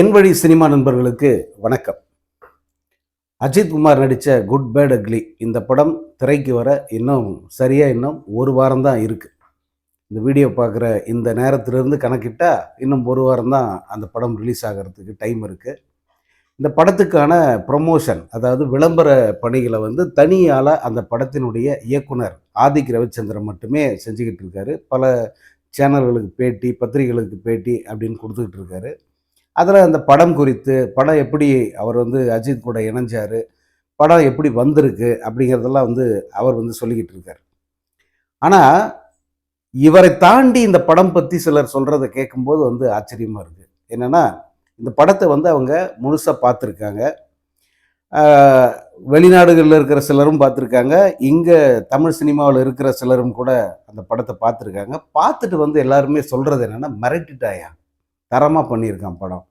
என் வழி சினிமா நண்பர்களுக்கு வணக்கம். அஜித் குமார் நடித்த குட் பேட் அக்லி இந்த படம் திரைக்கு வர இன்னும் சரியாக இன்னும் ஒரு வாரம் தான் இருக்குது இந்த வீடியோ பார்க்குற இந்த நேரத்திலிருந்து கணக்கிட்டால் இன்னும் ஒரு வாரம் தான் அந்த படம் ரிலீஸ் ஆகிறதுக்கு டைம் இருக்குது இந்த படத்துக்கான ப்ரொமோஷன் அதாவது விளம்பர பணிகளை வந்து தனியால் அந்த படத்தினுடைய இயக்குனர் ஆதிக் ரவிச்சந்திரன் மட்டுமே செஞ்சுக்கிட்டு இருக்காரு. பல சேனல்களுக்கு பேட்டி பத்திரிகைகளுக்கு பேட்டி அப்படின்னு கொடுத்துக்கிட்டு இருக்காரு. அதில் அந்த படம் குறித்து படம் எப்படி அவர் வந்து அஜித் கூட இணைஞ்சார் படம் எப்படி வந்திருக்கு அப்படிங்கிறதெல்லாம் வந்து அவர் வந்து சொல்லிக்கிட்டு இருக்கார். ஆனால் இவரை தாண்டி இந்த படம் பற்றி சிலர் சொல்கிறத கேட்கும்போது வந்து ஆச்சரியமாக இருக்குது என்னென்னா இந்த படத்தை வந்து அவங்க முழுசாக பார்த்துருக்காங்க. வெளிநாடுகளில் இருக்கிற சிலரும் பார்த்துருக்காங்க. இங்கே தமிழ் சினிமாவில் இருக்கிற சிலரும் கூட அந்த படத்தை பார்த்துருக்காங்க. பார்த்துட்டு வந்து எல்லாருமே சொல்கிறது என்னென்னா மிரட்டிட்டாயா? தரமாக பண்ணியிருக்கான் படம்.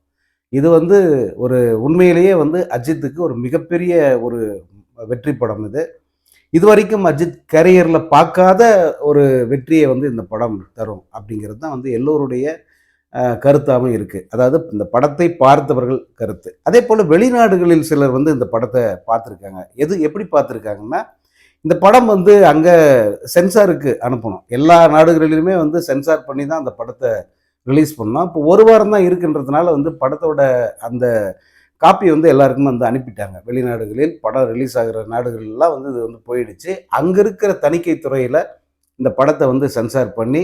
இது வந்து ஒரு உண்மையிலேயே வந்து அஜித்துக்கு ஒரு மிகப்பெரிய ஒரு வெற்றி படம் இது. இது வரைக்கும் அஜித் கரியரில் பார்க்காத ஒரு வெற்றியை வந்து இந்த படம் தரும் அப்படிங்கிறது தான் வந்து எல்லோருடைய கருத்தாகவும் இருக்குது அதாவது இந்த படத்தை பார்த்தவர்கள் கருத்து. அதே போல் வெளிநாடுகளில் சிலர் வந்து இந்த படத்தை பார்த்துருக்காங்க. எது எப்படி பார்த்துருக்காங்கன்னா இந்த படம் வந்து அங்கே சென்சாருக்கு அனுப்பணும். எல்லா நாடுகளிலுமே வந்து சென்சார் பண்ணி தான் அந்த படத்தை ரிலீஸ் பண்ணோம். இப்போ ஒரு வாரம் தான் இருக்குன்றதுனால வந்து படத்தோட அந்த காப்பி வந்து எல்லாருக்குமே வந்து அனுப்பிட்டாங்க. வெளிநாடுகளில் படம் ரிலீஸ் ஆகிற நாடுகள்லாம் வந்து இது வந்து போயிடுச்சு. அங்கே இருக்கிற தணிக்கை துறையில் இந்த படத்தை வந்து சென்சார் பண்ணி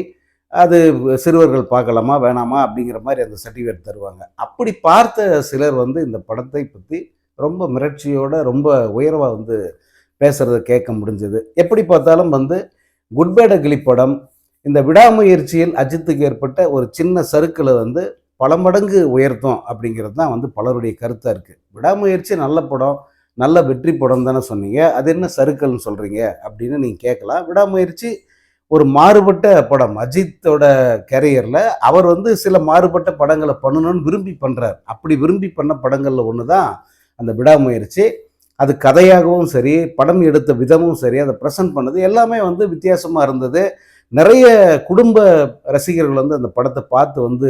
அது சிறுவர்கள் பார்க்கலாமா வேணாமா அப்படிங்கிற மாதிரி அந்த சர்டிஃபிகேட் தருவாங்க. அப்படி பார்த்த சிலர் வந்து இந்த படத்தை பற்றி ரொம்ப மிரட்சியோட ரொம்ப உயர்வாக வந்து பேசுகிறத கேட்க முடிஞ்சது. எப்படி பார்த்தாலும் வந்து குட்பேட கிளி படம் இந்த விடாமுயற்சியில் அஜித்துக்கு ஏற்பட்ட ஒரு சின்ன சருக்களை வந்து பல மடங்கு உயர்த்தும் அப்படிங்கிறது தான் வந்து பலருடைய கருத்தாக இருக்குது விடாமுயற்சி நல்ல படம் நல்ல வெற்றி படம் தானே சொன்னீங்க. அது என்ன சருக்கள்னு சொல்கிறீங்க அப்படின்னு நீங்கள் கேட்கலாம். விடாமுயற்சி ஒரு மாறுபட்ட படம். அஜித்தோட கேரியரில் அவர் வந்து சில மாறுபட்ட படங்களை பண்ணணும்னு விரும்பி பண்ணுறார் அப்படி விரும்பி பண்ண படங்களில் ஒன்று தான் அந்த விடாமுயற்சி. அது கதையாகவும் சரி படம் எடுத்த விதமும் சரி அதை ப்ரெசென்ட் பண்ணது எல்லாமே வந்து வித்தியாசமாக இருந்தது. நிறைய குடும்ப ரசிகர்கள் வந்து அந்த படத்தை பார்த்து வந்து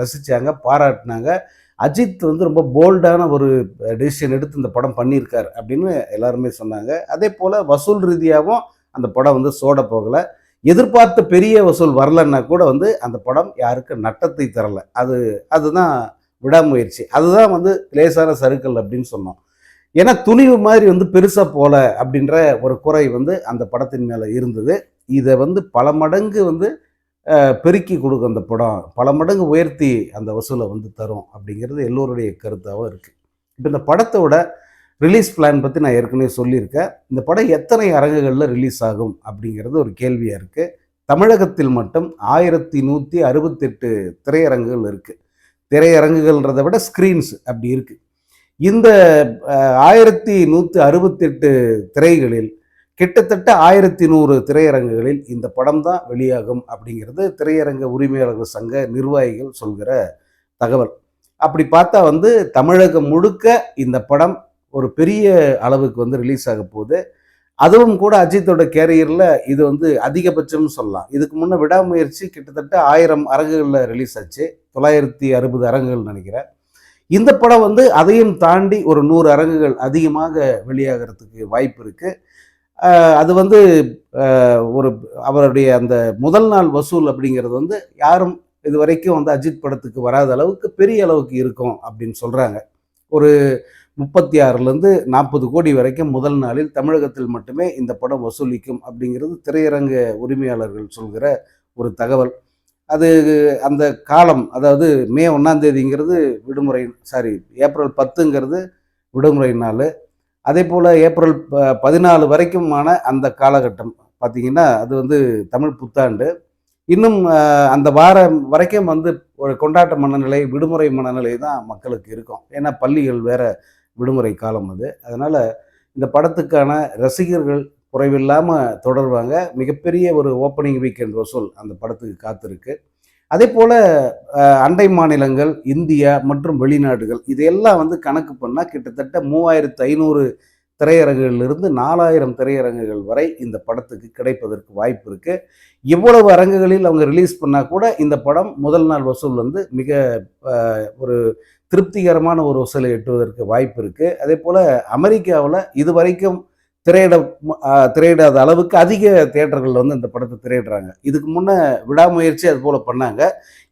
ரசித்தாங்க பாராட்டினாங்க. அஜித் வந்து ரொம்ப போல்டான ஒரு டிசிஷன் எடுத்து இந்த படம் பண்ணியிருக்கார் அப்படின்னு எல்லாருமே சொன்னாங்க. அதே போல் வசூல் ரீதியாகவும் அந்த படம் வந்து சோட போகலை. எதிர்பார்த்த பெரிய வசூல் வரலன்னா கூட வந்து அந்த படம் யாருக்கும் நட்டத்தை தரலை. அது அதுதான் விடாமுயற்சி. அதுதான் வந்து லேசான சருக்கள் அப்படின்னு சொன்னோம். ஏன்னா துணிவு மாதிரி வந்து பெருசாக போகல அப்படின்ற ஒரு குறை வந்து அந்த படத்தின் மேலே இருந்தது. இதை வந்து பல மடங்கு வந்து பெருக்கி கொடுக்கும் அந்த படம். பல மடங்கு உயர்த்தி அந்த வசூலை வந்து தரும் அப்படிங்கிறது எல்லோருடைய கருத்தாகவும் இருக்குது இப்போ இந்த படத்தோட ரிலீஸ் பிளான் பற்றி நான் ஏற்கனவே சொல்லியிருக்கேன். இந்த படம் எத்தனை அரங்குகளில் ரிலீஸ் ஆகும் அப்படிங்கிறது ஒரு கேள்வியாக இருக்குது தமிழகத்தில் மட்டும் ஆயிரத்தி நூற்றி அறுபத்தெட்டு திரையரங்குகள் இருக்குது திரையரங்குகள்ன்றதை விட ஸ்க்ரீன்ஸ் அப்படி இருக்குது இந்த ஆயிரத்தி நூற்றி அறுபத்தெட்டு திரைகளில் கிட்டத்தட்ட ஆயிரத்தி நூறு திரையரங்குகளில் இந்த படம் தான் வெளியாகும் அப்படிங்கிறது திரையரங்க உரிமையாளர்கள் சங்க நிர்வாகிகள் சொல்கிற தகவல். அப்படி பார்த்தா வந்து தமிழகம் முழுக்க இந்த படம் ஒரு பெரிய அளவுக்கு வந்து ரிலீஸ் ஆக போகுது. அதுவும் கூட அஜித்தோட கேரியரில் இது வந்து அதிகபட்சம்னு சொல்லலாம். இதுக்கு முன்னே விடாமுயற்சி கிட்டத்தட்ட ஆயிரம் அரங்குகளில் ரிலீஸ் ஆச்சு. தொள்ளாயிரத்தி அறுபது அரங்குகள் நினைக்கிறேன். இந்த படம் வந்து அதையும் தாண்டி ஒரு நூறு அரங்குகள் அதிகமாக வெளியாகிறதுக்கு வாய்ப்பு இருக்குது அது வந்து ஒரு அவருடைய அந்த முதல் நாள் வசூல் அப்படிங்கிறது வந்து யாரும் இது வரைக்கும் வந்து அஜித் படத்துக்கு வராத அளவுக்கு பெரிய அளவுக்கு இருக்கும் அப்படின்னு சொல்கிறாங்க ஒரு முப்பத்தி ஆறுலேருந்து நாற்பது கோடி வரைக்கும் முதல் நாளில் தமிழகத்தில் மட்டுமே இந்த படம் வசூலிக்கும் அப்படிங்கிறது திரையரங்க உரிமையாளர்கள் சொல்கிற ஒரு தகவல். அது அந்த காலம் அதாவது மே ஒன்றாந்தேதிங்கிறது விடுமுறை சாரி ஏப்ரல் பத்துங்கிறது விடுமுறை நாள். அதே போல் ஏப்ரல் ப பதினாலு வரைக்குமான அந்த காலகட்டம். பார்த்திங்கன்னா அது வந்து தமிழ் புத்தாண்டு. இன்னும் அந்த வாரம் வரைக்கும் வந்து ஒரு கொண்டாட்ட மனநிலை விடுமுறை மனநிலை தான் மக்களுக்கு இருக்கும். ஏன்னா பள்ளிகள் வேற விடுமுறை காலம் அது. அதனால் இந்த படத்துக்கான ரசிகர்கள் குறைவில்லாமல் தொடர்வாங்க. மிகப்பெரிய ஒரு ஓப்பனிங் வீக்கெண்ட் வசூல் அந்த படத்துக்கு காத்திருக்கு. அதே போல் அண்டை மாநிலங்கள் இந்தியா மற்றும் வெளிநாடுகள் இதையெல்லாம் வந்து கணக்கு பண்ணால் கிட்டத்தட்ட மூவாயிரத்து ஐநூறு திரையரங்குகளிலிருந்து நாலாயிரம் திரையரங்குகள் வரை இந்த படத்துக்கு கிடைப்பதற்கு வாய்ப்பு இருக்குது இவ்வளவு அரங்குகளில் அவங்க ரிலீஸ் பண்ணால் கூட இந்த படம் முதல் நாள் வசூல் வந்து மிக ஒரு திருப்திகரமான ஒரு வசூலை எட்டுவதற்கு வாய்ப்பு இருக்குது அதே போல் அமெரிக்காவில் இது வரைக்கும் திரையிட திரையிடாத அளவுக்கு அதிக தேட்டர்களில் வந்து இந்த படத்தை திரையிடுறாங்க. இதுக்கு முன்னே விடாமுயற்சி அது போல் பண்ணாங்க.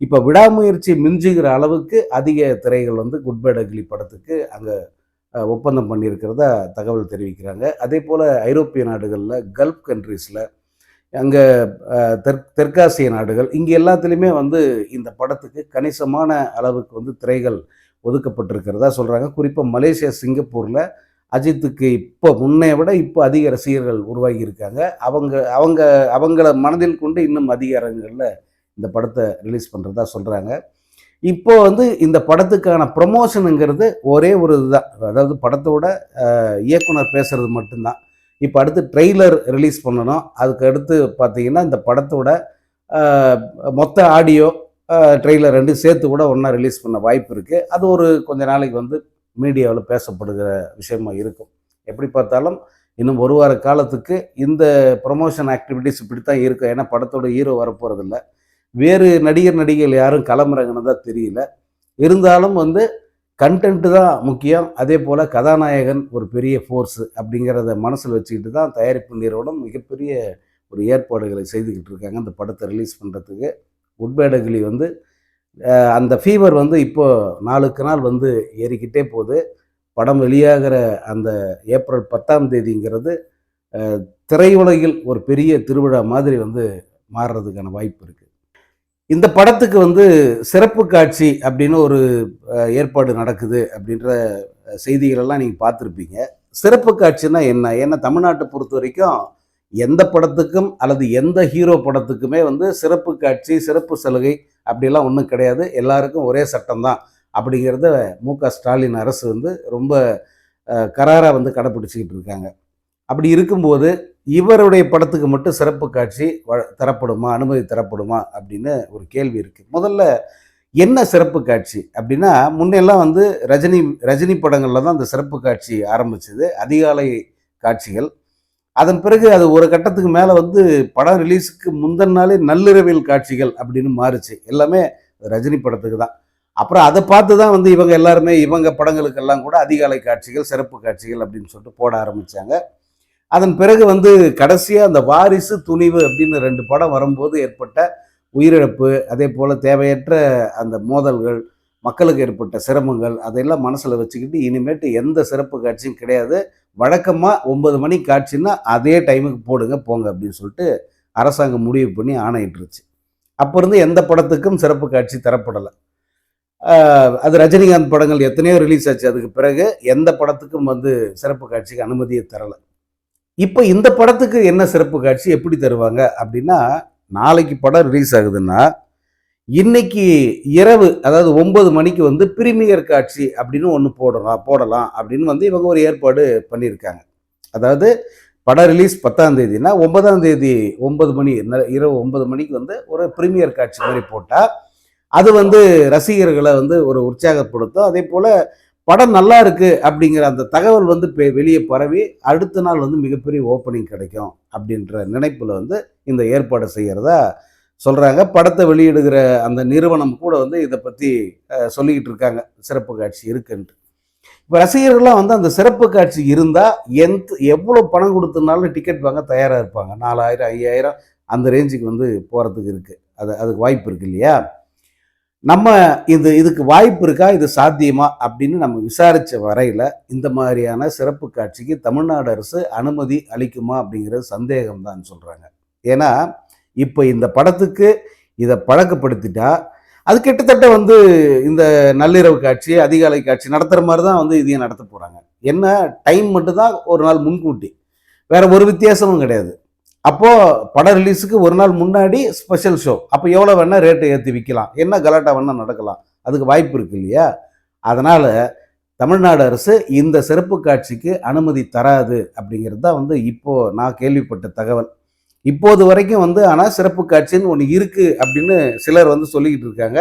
இப்போ விடாமுயற்சி மிஞ்சுகிற அளவுக்கு அதிக திரைகள் வந்து குட் பை அக்லி படத்துக்கு அங்கே ஒப்பந்தம் பண்ணியிருக்கிறதா தகவல் தெரிவிக்கிறாங்க. அதே போல் ஐரோப்பிய நாடுகளில் கல்ஃப் கண்ட்ரீஸில் அங்கே தெற் தெற்காசிய நாடுகள் இங்கே எல்லாத்துலேயுமே வந்து இந்த படத்துக்கு கணிசமான அளவுக்கு வந்து திரைகள் ஒதுக்கப்பட்டிருக்கிறதா சொல்கிறாங்க குறிப்பாக மலேசியா சிங்கப்பூரில் அஜித்துக்கு இப்போ முன்னைய விட இப்போ அதிக ரசிகர்கள் உருவாகி இருக்காங்க அவங்க அவங்க அவங்கள மனதில் கொண்டு இன்னும் அதிக அரங்குகளில் இந்த படத்தை ரிலீஸ் பண்ணுறதா சொல்கிறாங்க இப்போ வந்து இந்த படத்துக்கான ப்ரொமோஷனுங்கிறது ஒரே ஒரு இதுதான். அதாவது படத்தோட இயக்குனர் பேசுறது மட்டும்தான். இப்போ அடுத்து ட்ரெய்லர் ரிலீஸ் பண்ணணும். அதுக்கு அடுத்து பார்த்தீங்கன்னா இந்த படத்தோட மொத்த ஆடியோ ட்ரெய்லர் ரெண்டு சேர்த்து கூட ஒன்றா ரிலீஸ் பண்ண வாய்ப்பு இருக்குது அது ஒரு கொஞ்ச நாளைக்கு வந்து மீடியாவில் பேசப்படுகிற விஷயமா இருக்கும். எப்படி பார்த்தாலும் இன்னும் ஒரு வார காலத்துக்கு இந்த ப்ரொமோஷன் ஆக்டிவிட்டீஸ் இப்படி தான் இருக்கும். ஏன்னா படத்தோட ஹீரோ வரப்போகிறதில்ல வேறு நடிகர் நடிகைகள் யாரும் கிளம்புறாங்கன்னு தான் தெரியல. இருந்தாலும் வந்து கண்டென்ட்டு தான் முக்கியம். அதே போல் கதாநாயகன் ஒரு பெரிய ஃபோர்ஸு அப்படிங்கிறத மனசில் வச்சுக்கிட்டு தான் தயாரிப்பு நிறுவனம் மிகப்பெரிய ஒரு ஏற்பாடுகளை செய்துக்கிட்டு இருக்காங்க. அந்த படத்தை ரிலீஸ் பண்ணுறதுக்கு உட்பேடகிளி வந்து அந்த ஃபீவர் வந்து இப்போ நாளுக்கு நாள் வந்து ஏறிக்கிட்டே போகுது. படம் வெளியாகிற அந்த ஏப்ரல் பத்தாம் தேதிங்கிறது திரையுலகில் ஒரு பெரிய திருவிழா மாதிரி வந்து மாறுறதுக்கான வாய்ப்பு இருக்குது இந்த படத்துக்கு வந்து சிறப்பு காட்சி அப்படின்னு ஒரு ஏற்பாடு நடக்குது அப்படின்ற செய்திகளெல்லாம் நீங்கள் பார்த்துருப்பீங்க. சிறப்பு காட்சினா என்ன? ஏன்னா தமிழ்நாட்டை பொறுத்த வரைக்கும் எந்த படத்துக்கும் அல்லது எந்த ஹீரோ படத்துக்குமே வந்து சிறப்பு காட்சி சிறப்பு சலுகை அப்படிலாம் ஒன்றும் கிடையாது. எல்லாருக்கும் ஒரே சட்டம் தான். அப்படிங்கிறத மு க ஸ்டாலின் அரசு வந்து ரொம்ப கராராக வந்து கடைப்பிடிச்சிக்கிட்டு இருக்காங்க. அப்படி இருக்கும்போது இவருடைய படத்துக்கு மட்டும் சிறப்பு காட்சி வ- தரப்படுமா அனுமதி தரப்படுமா அப்படின்னு ஒரு கேள்வி இருக்குது முதல்ல என்ன சிறப்பு காட்சி அப்படின்னா முன்னெல்லாம் வந்து ரஜினி ரஜினி படங்களில் தான் அந்த சிறப்பு காட்சி ஆரம்பிச்சது. அதிகாலை காட்சிகள். அதன் பிறகு அது ஒரு கட்டத்துக்கு மேலே வந்து படம் ரிலீஸுக்கு முந்தின நாளே நள்ளிரவில் காட்சிகள் அப்படின்னு மாறுச்சு. எல்லாமே ரஜினி படத்துக்கு தான். அப்புறம் அதை பார்த்து தான் வந்து இவங்க எல்லாருமே இவங்க படங்களுக்கெல்லாம் கூட அதிகாலை காட்சிகள் சிறப்பு காட்சிகள் அப்படின்னு சொல்லிட்டு போட ஆரம்பித்தாங்க அதன் பிறகு வந்து கடைசியாக அந்த வாரிசு துணிவு அப்படின்னு ரெண்டு படம் வரும்போது ஏற்பட்ட உயிரிழப்பு அதே போல் தேவையற்ற அந்த மோதல்கள் மக்களுக்கு ஏற்பட்ட சிரமங்கள் அதையெல்லாம் மனசில் வச்சுக்கிட்டு இனிமேட்டு எந்த சிறப்பு காட்சியும் கிடையாது. வழக்கமாக ஒன்பது மணி காட்சின்னா அதே டைமுக்கு போடுங்க போங்க அப்படின்னு சொல்லிட்டு அரசாங்கம் முடிவு பண்ணி ஆணையிட்டுருச்சு. அப்போ இருந்து எந்த படத்துக்கும் சிறப்பு காட்சி தரப்படலை. அது ரஜினிகாந்த் படங்கள் எத்தனையோ ரிலீஸ் ஆச்சு. அதுக்கு பிறகு எந்த படத்துக்கும் வந்து சிறப்பு காட்சிக்கு அனுமதியை தரலை. இப்போ இந்த படத்துக்கு என்ன சிறப்பு காட்சி எப்படி தருவாங்க அப்படின்னா நாளைக்கு படம் ரிலீஸ் ஆகுதுன்னா இன்னைக்கு இரவு அதாவது ஒன்பது மணிக்கு வந்து பிரிமியர் காட்சி அப்படின்னு ஒன்று போடலாம் போடலாம் அப்படின்னு வந்து இவங்க ஒரு ஏற்பாடு பண்ணியிருக்காங்க. அதாவது படம் ரிலீஸ் பத்தாம் தேதினா ஒன்பதாம் தேதி ஒன்பது மணி இரவு ஒன்பது மணிக்கு வந்து ஒரு பிரீமியர் காட்சி மாதிரி போட்டால் அது வந்து ரசிகர்களை வந்து ஒரு உற்சாகப்படுத்தும். அதே போல் படம் நல்லா இருக்குது அப்படிங்கிற அந்த தகவல் வந்து பெ- வெளியே பரவி அடுத்த நாள் வந்து மிகப்பெரிய ஓப்பனிங் கிடைக்கும் அப்படின்ற நினைப்பில் வந்து இந்த ஏற்பாடு செய்கிறதா சொல்கிறாங்க படத்தை வெளியிடுகிற அந்த நிறுவனம் கூட வந்து இதை பற்றி சொல்லிக்கிட்டு இருக்காங்க. சிறப்பு காட்சி இருக்குன்ட்டு. இப்போ ரசிகர்கள்லாம் வந்து அந்த சிறப்பு காட்சி இருந்தால் எந்த எவ்வளோ பணம் கொடுத்தனாலும் டிக்கெட் வாங்க தயாராக இருப்பாங்க. நாலாயிரம் ஐயாயிரம் அந்த ரேஞ்சுக்கு வந்து போகிறதுக்கு இருக்குது அது அதுக்கு வாய்ப்பு இருக்கு இல்லையா? நம்ம இது இதுக்கு வாய்ப்பு இருக்கா? இது சாத்தியமா? அப்படின்னு நம்ம விசாரித்த வரையில் இந்த மாதிரியான சிறப்பு காட்சிக்கு தமிழ்நாடு அரசு அனுமதி அளிக்குமா அப்படிங்கிறது சந்தேகம் தான் சொல்கிறாங்க ஏன்னா இப்போ இந்த படத்துக்கு இதை பழக்கப்படுத்திட்டா அது கிட்டத்தட்ட வந்து இந்த நள்ளிரவு காட்சி அதிகாலை காட்சி நடத்துகிற மாதிரி தான் வந்து இதையும் நடத்த போகிறாங்க என்ன? டைம் மட்டும்தான் ஒரு நாள் முன்கூட்டி. வேறு ஒரு வித்தியாசமும் கிடையாது. அப்போது படம் ரிலீஸுக்கு ஒரு நாள் முன்னாடி ஸ்பெஷல் ஷோ அப்போ எவ்வளோ வேணால் ரேட்டை ஏற்றி விற்கலாம் என்ன கலாட்டா வேணால் நடக்கலாம். அதுக்கு வாய்ப்பு இருக்கு இல்லையா? அதனால் தமிழ்நாடு அரசு இந்த சிறப்பு காட்சிக்கு அனுமதி தராது அப்படிங்கிறது தான் வந்து இப்போது நான் கேள்விப்பட்ட தகவல். இப்போது வரைக்கும் வந்து ஆனால் சிறப்பு காட்சின்னு ஒன்று இருக்குது அப்படின்னு சிலர் வந்து சொல்லிக்கிட்டு இருக்காங்க.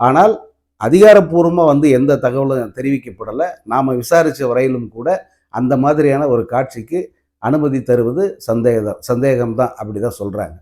ஆனால் அதிகாரப்பூர்வமாக வந்து எந்த தகவலும் தெரிவிக்கப்படலை. நாம் விசாரித்த வரையிலும் கூட அந்த மாதிரியான ஒரு காட்சிக்கு அனுமதி தருவது சந்தேகம் சந்தேகம்தான் அப்படி தான் சொல்கிறாங்க